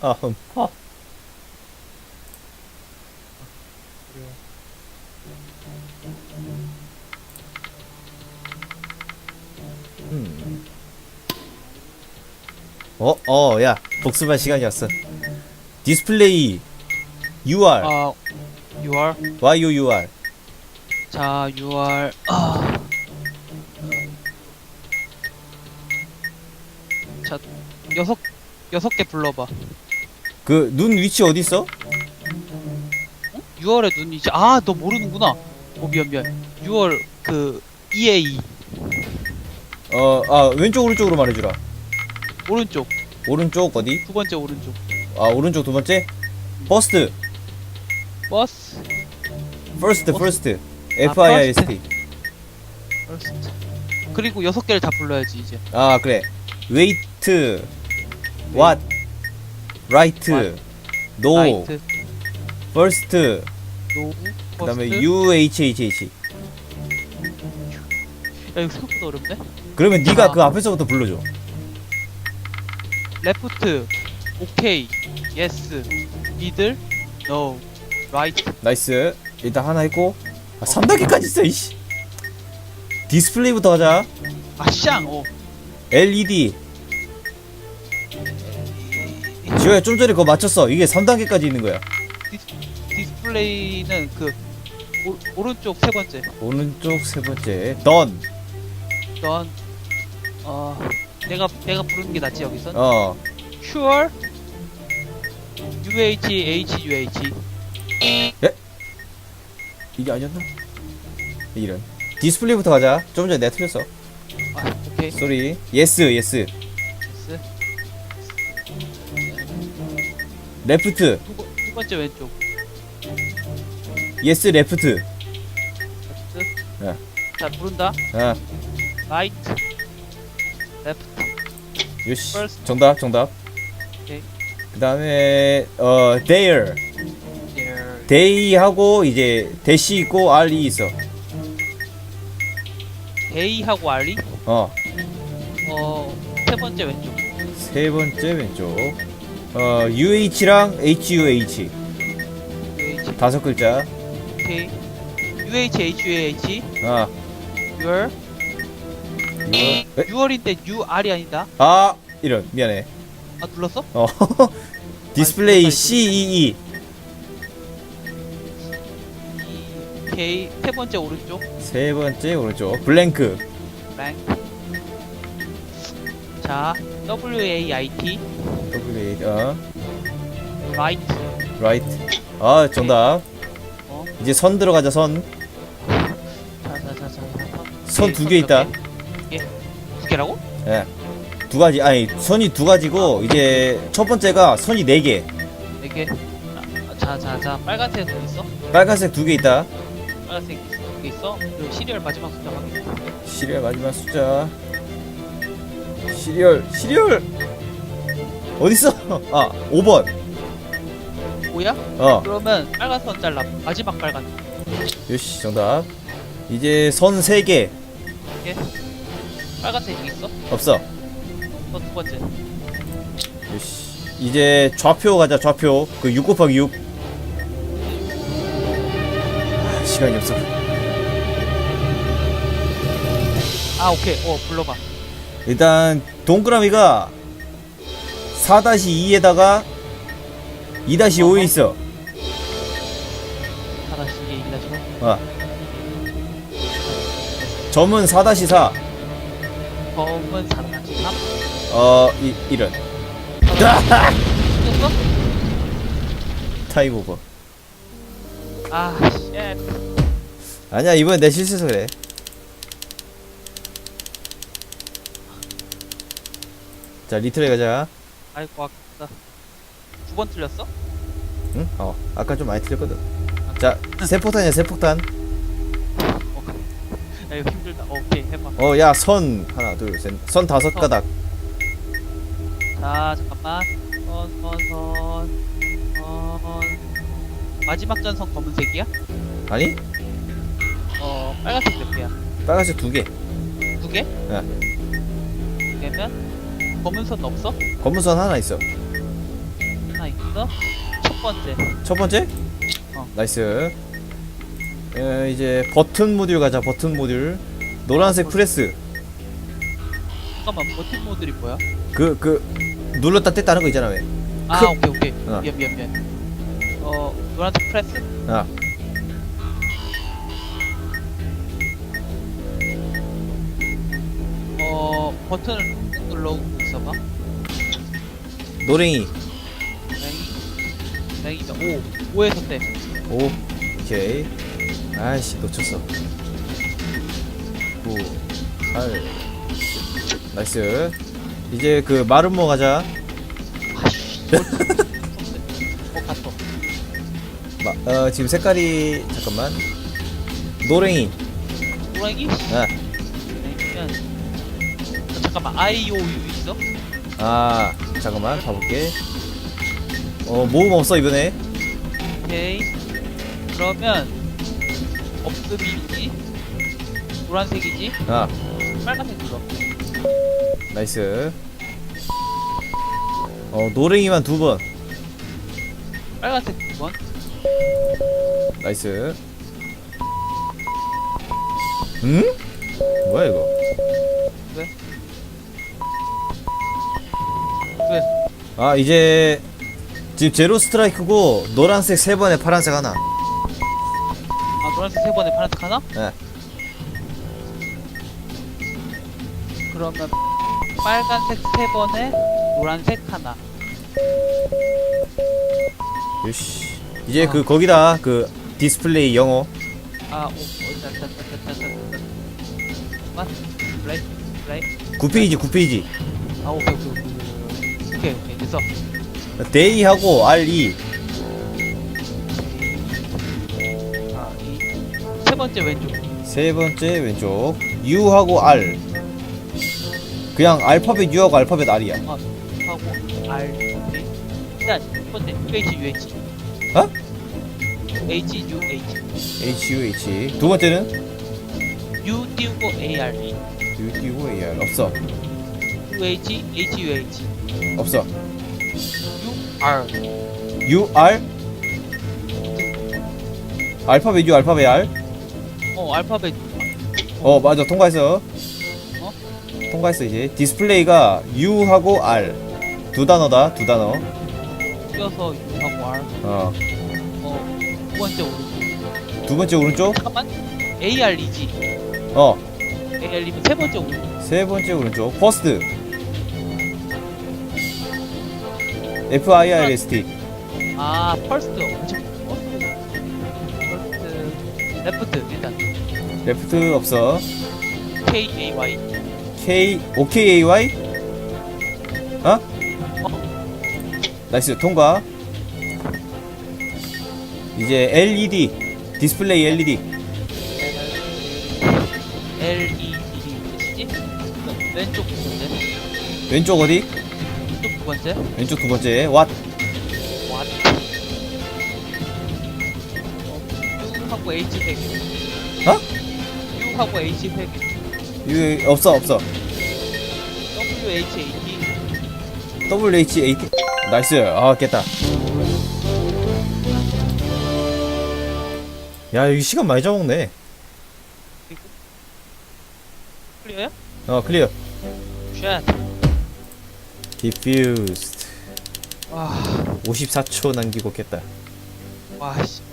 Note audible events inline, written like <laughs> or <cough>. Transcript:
다음 파. 음. 어, 어, 야, 복습할 시간이었어. 디스플레이 UR, 아, UR. YUUR. 자, UR. 아. 자, 여섯 여섯 개 불러봐. 그 눈 위치 어디 있어? 6월에 눈 이제 아, 너 모르는구나. 오 미안 미안. 6월 그 EA 어, 아 왼쪽 오른쪽으로 말해주라. 오른쪽 오른쪽 어디? 두 번째 오른쪽. 아 오른쪽 두 번째. 퍼스트, 버스 퍼스트, 어? 퍼스트. 아, F I I S T. 퍼스트. 그리고 여섯 개를 다 불러야지 이제. 아 그래. 웨이트, 왓, 라이트? 노, 퍼스트. 노, 그 다음에 퍼스트. U H H H. 야 이거 생각보다 어렵네. 그러면 네가 아. 그 앞에서부터 불러줘. 레프트, 오케이, 예스, 미들, 노, 라이트. 나이스. 일단 하나 했고. 아 3단계까지 있어 이씨. 디스플레이부터 하자. 아 샹, 어. LED. 지호야 좀 전에 그거 맞췄어. 이게 3단계까지 있는 거야. 디스플레이는 그 오, 오른쪽 세 번째. 오른쪽 세 번째. 던. 넌 어, 내가 내가 부르는 게 낫지 여기서. 어. Sure. UH H UH. 이게 아니었나? 이런. 디스플레이부터 가자. 좀 전에 내가 틀렸어. 아, 오케이. 쏘리. 예스, 예스. 레프트. 두, 번- 두 번째 왼쪽. 예스, 레프트. 레프트. 야. 자, 부른다. 아, 라이트. 레프트. 요시. First. 정답, 정답. 오케이. 그 다음에, 어, there. There. day 하고, 이제, 대시 있고, r이 있어. 데이하고 알리. 어. 어, 세 번째 왼쪽. 세 번째 왼쪽. 어, UH랑 HUH. UH. 다섯 글자. 오케이. UH H UH. 아, Your. 이거. 에? 6월인데 UR이 아니다. 아, 이런. 미안해. 아, 눌렀어? 어. 디스플레이 CEE. 이 K 세 번째 오른쪽. 세 번째 오른쪽. 블랭크. 랭크. 자, W A I T. W 어. 라이트. 라이트. 아, 정답. 어. 이제 선 들어가자, 선. 자자자자. 선두개 있다. 예. 두 개라고? 예. 두 가지, 아니, 선이 두 가지고, 이제 첫 번째가 선이 네 개. 네 개. 자자자. 빨간색 뭐 있어? 빨간색 두 개 있다. 빨간색 두개 있어? 그리고 시리얼 마지막 숫자 확인. 시리얼 마지막 숫자. 시리얼, 시리얼! 어딨어? 아, 5번. 뭐야? 어, 그러면 빨간 선 잘라. 마지막 빨간. 요시, 정답. 이제 선세 개. 빨간색 있어? 없어. 너 두 번째. 요시. 이제 좌표 가자, 좌표. 그 6 곱하기 6. 아, 시간이 없어. 아 오케이. 어 불러봐. 일단, 동그라미가 4-2에다가 2-5에 있어. 하나씩 얘기하시고. 어. 점은 4-4. 검은 사나지 3. 어, 이, 이런. 죽였어? <laughs> 타임 오버. 아 쉣. 아니야, 이번엔 내 실수해서 그래. 자, 리틀에 가자. 아이고 아깝다. 두 번 틀렸어? 응? 어, 아까 좀 많이 틀렸거든. 자, 세폭탄이야, 세폭탄. 야 이거 힘들다. 어, 오케이 해봐. 어, 야, 선. 하나, 둘, 셋. 선 다섯 어. 가닥. 자 잠깐만. 선 선 선. 선. 마지막 전선 검은색이야? 아니? 어 빨간색 몇 개야? 빨간색 두 개. 두 개? 두 개면 검은 선 없어? 검은 선 하나 있어. 하나 있어. 첫 번째. 첫 번째 어. 나이스 에, 이제 버튼 모듈 가자 버튼 모듈 노란색 프레스 잠깐만 버튼 모듈이 뭐야? 그 그 눌렀다 뗐다 하는 거 있잖아 왜 아 크- 오케이 오케이. 어. 미안 미안 미안. 어 노란색 프레스. 아. 어 버튼을 눌러고 있어봐. 노랭이 랭이 랭이다. 오 5에서 때. 오 오케이 아이씨 놓쳤어 9 8 나이스 이제 그 마름모 가자 아씨. 어 갔어. 마, 어 지금 색깔이 잠깐만 노랭이 노랑이? 아, 잠깐만 I O U 있어? 아 잠깐만 봐볼게 어 모음 없어 이번에 오케이. 그러면 업급이지. 노란색이지. 아 빨간색 눌러. 나이스 어 노랭이만 두 번 빨간색 두 번. 나이스 응? 뭐야 이거 왜? 아 이제 지금 제로 스트라이크고 노란색 세 번에 파란색 하나 아 노란색 세 번에 파란색 하나? 네. 그러면 빨간색 세 번에 노란색 하나. 요시 이제 아. 그 거기다 그 디스플레이 영어 아, 오, 자, 자, 자. 맞? 플레이? 플레이? 9페이지 9페이지 아, 오케이, 오케이, 오케이. 오케이, 오케이, 됐어. 데이하고 RE 아, 이. 세 번째 왼쪽. 세 번째 왼쪽 U하고 R 그냥 알파벳 U하고 알파벳 R이야 아, 하고, R, 오케이. 일단, 첫 번째, UH, UH. 어? H, U, H. H U H 두 번째는 U 띄우고 A, R, E. U 띄고 AR 없어 U, H, H, U, H. 없어 U, R. U R 알파벳 U 알파벳 R 어, 알파벳. 어 맞아 통과했어 어? 통과했어 이제 디스플레이가 U하고 R 두 단어다 두 단어 띄어서 U하고 R. 어 어, 두 번째 오른쪽. 두 번째 오른쪽 잠깐만. A, R, E지. 어 A, R, E면 세 번째 오른쪽. 세 번째 오른쪽 퍼스트 F I R S T 아, 퍼스트. 엄청. 퍼스트. 퍼스트. 레프트, 일단. 레프트 없어 K, A, Y. K O K A Y 어? 나이스 통과 이제 L E D 디스플레이 L E D L, E, D. 몇이지? 왼쪽 두 번째. 왼쪽 어디? 번째. 왼쪽 두 번째 왓 왓. U하고 H 세 개. 어? U하고 H 세 개. 이거 없어 없어 W, H, A, T. W H A T 나이스 아 깼다 야 여기 시간 많이 잡았네 클리어야? 어 클리어 쉣. Diffused. 와, 54초 남기고 깼다. 와, 씨.